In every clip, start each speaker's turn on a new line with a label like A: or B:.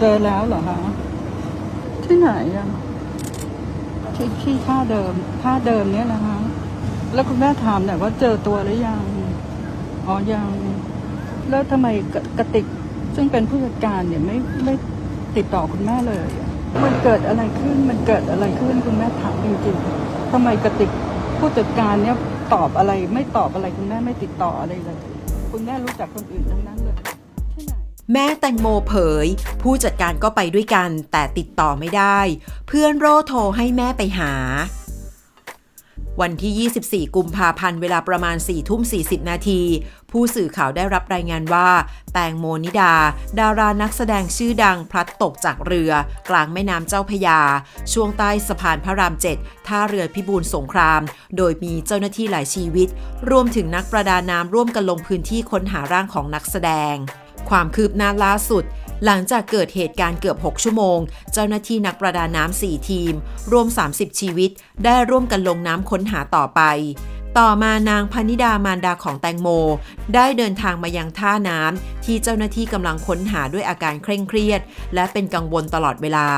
A: เจอแล้วเหรอคะที่ไหนอะที่ที่ท่าเดิมท่าเดิมเนี่ยนะคะ แล้วคุณแม่ถามหน่อยว่าเจอตัวหรือยังอ๋อยัง แล้วทำไมกกระติกซึ่งเป็นผู้จัดการเนี่ยไม่ไม่ติดต่อคุณแม่เลย มันเกิดอะไรขึ้น มันเกิดอะไรขึ้นคุณแม่ถามจริงๆทำไมกระติกผู้จัดการเนี่ยตอบอะไร ไม่ตอบอะไรคุณแม่ไม่ติดต่ออะไรเลย คุณแม่รู้จักคนอื่นทั้งนั้นเลย
B: แม่แตงโมเผย ผู้จัดการก็ไปด้วยกัน แต่ติดต่อไม่ได้ เพื่อนโร่โทรให้แม่ไปหา วันที่ 24 กุมภาพันธ์เวลาประมาณ 4 ทุ่ม 40 นาที ผู้สื่อข่าวได้รับรายงานว่า แตงโมนิดา ดารานักแสดงชื่อดังพลัดตกจากเรือ กลางแม่น้ำเจ้าพยา ช่วงใต้สะพานพระราม7ท่าเรือพิบูลสงคราม โดยมีเจ้าหน้าที่หลายชีวิต รวมถึงนักประดาน้ำร่วมกันลงพื้นที่ค้นหาร่างของนักแสดง ความคืบหน้าล่าสุด หลังจากเกิดเหตุการณ์เกือบ 6 ชั่วโมง เจ้าหน้าที่นักประดาน้ำ 4 ทีม รวม 30 ชีวิต ได้ร่วมกันลงน้ำค้นหาต่อไป ต่อมานางพนิดามารดาของแตงโม ได้เดินทางมายังท่าน้ำที่เจ้าหน้าที่กำลังค้นหาด้วยอาการเคร่งเครียด และเป็นกังวลตลอดเวลา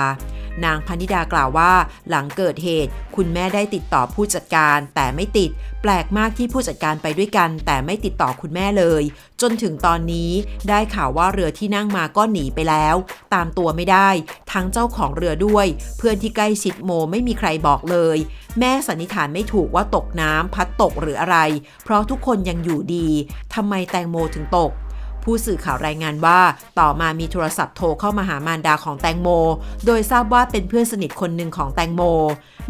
B: นางพนิดากล่าวว่า หลังเกิดเหตุ คุณแม่ได้ติดต่อผู้จัดการแต่ไม่ติด แปลกมากที่ผู้จัดการไปด้วยกัน แต่ไม่ติดต่อคุณแม่เลย จนถึงตอนนี้ได้ข่าวว่าเรือที่นั่งมาก็หนีไปแล้ว ตามตัวไม่ได้ ทั้งเจ้าของเรือด้วย เพื่อนที่ใกล้ชิดโมไม่มีใครบอกเลย แม่สันนิษฐานไม่ถูกว่าตกน้ำพัดตกหรืออะไร เพราะทุกคนยังอยู่ดีทำไมแตงโมถึงตก ผู้สื่อข่าวรายงานว่า ต่อมามีโทรศัพท์โทรเข้ามาหามารดาของแตงโม โดยทราบว่าเป็นเพื่อนสนิทคนหนึ่งของแตงโม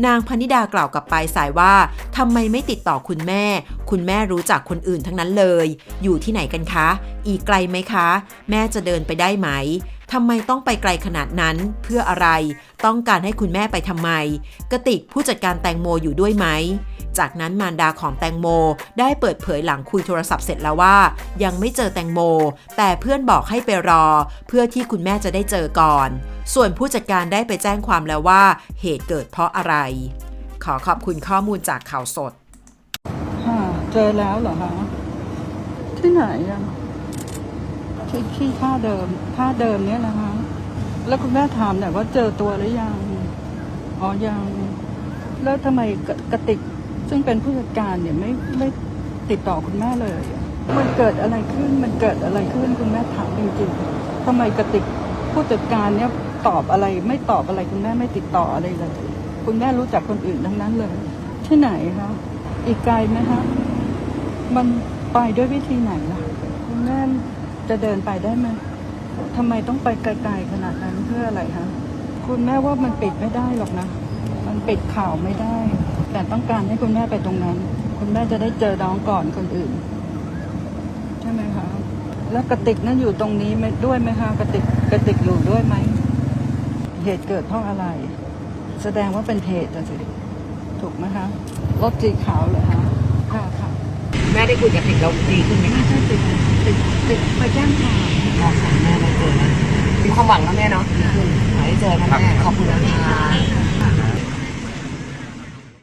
B: นางพนิดากล่าวกับปลายสายว่าทำไมไม่ติดต่อคุณแม่ คุณแม่รู้จักคนอื่นทั้งนั้นเลย อยู่ที่ไหนกันคะ อีกไกลไหมคะ แม่จะเดินไปได้ไหม ทำไมต้องไปไกลขนาดนั้น เพื่ออะไร ต้องการให้คุณแม่ไปทำไมกระติกผู้จัดการแตงโมอยู่ด้วยไหม จากนั้นมารดาของแตงโมได้เปิดเผยหลังคุยโทรศัพท์เสร็จแล้วว่า ยังไม่เจอแตงโม แต่เพื่อนบอกให้ไปรอ เพื่อที่คุณแม่จะได้เจอก่อน ส่วนผู้จัดการได้ไปแจ้งความแล้วว่า เหตุเกิดเพราะอะไร ขอขอบคุณข้อมูลจากข่าวสด
A: ค่ะเจอแล้วเหรอคะที่ไหนอะ ที่ที่ท่าเดิมท่าเดิมเนี่ยนะคะ แล้วคุณแม่ถามหน่อยว่าเจอตัวหรือยัง อ๋อยัง แล้วทำไมกกระติกซึ่งเป็นผู้จัดการเนี่ยไม่ไม่ติดต่อคุณแม่เลย มันเกิดอะไรขึ้น มันเกิดอะไรขึ้นคุณแม่ถามจริงๆทำไมกระติกผู้จัดการเนี่ยตอบอะไร ไม่ตอบอะไรคุณแม่ไม่ติดต่ออะไรเลย คุณแม่รู้จักคนอื่นทั้งนั้นเลย ที่ไหนคะอีกไกลไหมคะมันไปด้วยวิธีไหนล่ะคุณแม่ จะเดินไปได้ไหมทำไมต้องไปไกลๆขนาดนั้นเพื่ออะไรคะคุณแม่ว่ามันปิดไม่ได้หรอกนะ มันปิดข่าวไม่ได้ แต่ต้องการให้คุณแม่ไปตรงนั้น คุณแม่จะได้เจอน้องก่อนคนอื่น ใช่ไหมคะ แล้วกระติกนั่นอยู่ตรงนี้ด้วยไหมคะกระติกกระติกอยู่ด้วยไหม เหตุเกิดเพราะอะไร แสดงว่าเป็นเหตุสิ ถูกไหมคะ รถสีขาวเหรอคะค่ะค่ะ
C: แม่ได้คุยกับติกแล้วดีขึ้นไหม
A: ไม่
C: คะ
A: ใช่ติดติดติดไปแจ้งความ
C: รอสามแม่ได้เจอแล้วมีความหวังนะแม่เนาะดีขึ้นขอให้เจอนะแม่ขอบคุณนะคะ